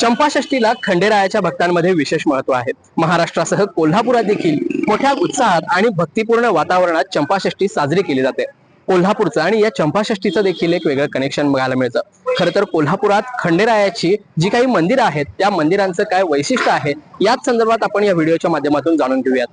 चंपाषष्टीला खंडेरायाच्या भक्तांमध्ये विशेष महत्त्व आहे. महाराष्ट्रासह कोल्हापुरात देखील मोठ्या उत्साहात आणि भक्तिपूर्ण वातावरणात चंपाषष्टी साजरी केली जाते. कोल्हापूरचं आणि या चंपाषष्टीचं देखील एक वेगळं कनेक्शन बघायला मिळतं. खरं तर कोल्हापुरात खंडेरायाची जी काही मंदिरं आहेत त्या मंदिरांचं काय वैशिष्ट्य आहे याच संदर्भात आपण या व्हिडिओच्या माध्यमातून जाणून घेऊयात.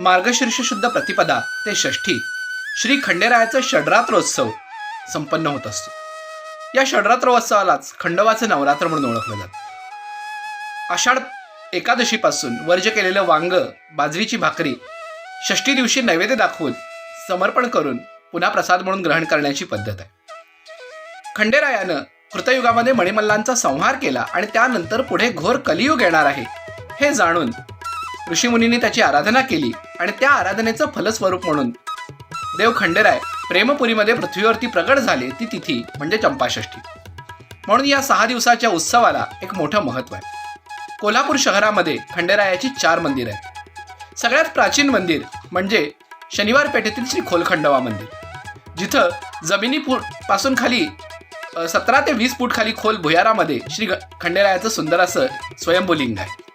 मार्गशीर्ष शुद्ध प्रतिपदा ते षष्ठी. श्री खंडेरायाचा षडरात्रोत्सव संपन्न होत असतो. या षडरात्रोत्सवालाच खंडोबाचे नवरात्र म्हणून ओळखलं जातं. आषाढ एकादशीपासून वर्ज केलेलं वांग बाजरीची भाकरी षष्ठी दिवशी नैवेद्य दाखवून समर्पण करून पुन्हा प्रसाद म्हणून ग्रहण करण्याची पद्धत आहे. खंडेरायानं कृतयुगामध्ये मणिमल्लांचा संहार केला आणि त्यानंतर पुढे घोर कलियुग येणार आहे हे जाणून ऋषीमुनींनी त्याची आराधना केली आणि त्या आराधनेचं फलस्वरूप म्हणून. देव खंडेराय प्रेमपुरीमध्ये पृथ्वीवरती प्रगट झाले ती तिथी म्हणजे चंपाषष्ठी. म्हणून या सहा दिवसाच्या उत्सवाला एक मोठं महत्त्व आहे. कोल्हापूर शहरामध्ये खंडेरायाची चार मंदिरं आहेत. सगळ्यात प्राचीन मंदिर म्हणजे शनिवार पेठेतील श्री खोलखंडवा मंदिर. जिथं जमिनी पासून खाली सतरा ते वीस फूट खाली खोल भुयारामध्ये श्री खंडेरायाचं सुंदर असं स्वयंभूलिंग आहे.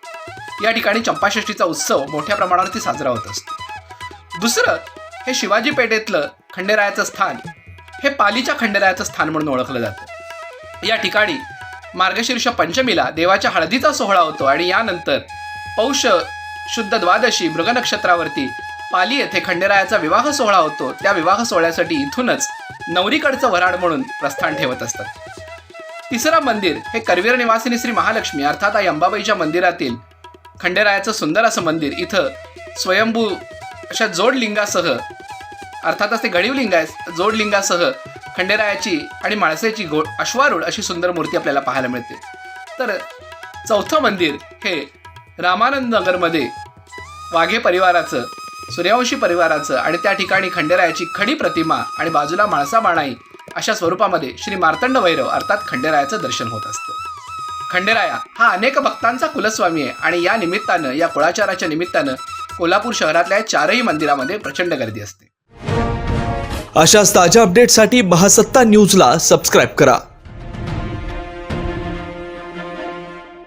या ठिकाणी चंपाषष्ठीचा उत्सव मोठ्या प्रमाणावरती साजरा होत असतो. दुसरं हे शिवाजी पेठेतलं खंडेरायाचं स्थान हे पालीच्या खंडेरायाचं स्थान म्हणून ओळखलं जातं. या ठिकाणी मार्गशीर्ष पंचमीला देवाच्या हळदीचा सोहळा होतो आणि यानंतर पौष शुद्ध द्वादशी मृग नक्षत्रावरती पाली येथे खंडेरायाचा विवाह सोहळा होतो. त्या विवाह सोहळ्यासाठी इथूनच नवरीकडचं वराड म्हणून प्रस्थान ठेवत असतात. तिसरं मंदिर हे करवीर निवासिनी श्री महालक्ष्मी अर्थात आई अंबाबाईच्या मंदिरातील खंडेरायाचं सुंदर असं मंदिर इथं स्वयंभू अशा जोडलिंगासह अर्थातच ते गडीव लिंग आहे जोडलिंगासह खंडेरायाची आणि माळसेची गो अश्वारूढ अशी सुंदर मूर्ती आपल्याला पाहायला मिळते. तर चौथं मंदिर हे रामानंद नगरमध्ये वाघे परिवाराचं सूर्यवंशी परिवाराचं आणि त्या ठिकाणी खंडेरायाची खडी प्रतिमा आणि बाजूला माळसा माणाई अशा स्वरूपामध्ये श्री मार्तंड भैरव अर्थात खंडेरायाचं दर्शन होत असतं. खंडेराया हा अनेक भक्तांचा कुलस्वामी आहे आणि या निमित्तानं या कुळाचाराच्या निमित्तानं कोल्हापूर शहरातल्या चारही मंदिरामध्ये प्रचंड गर्दी असते. अशाच ताज्या अपडेटसाठी महासत्ता न्यूजला सबस्क्राईब करा.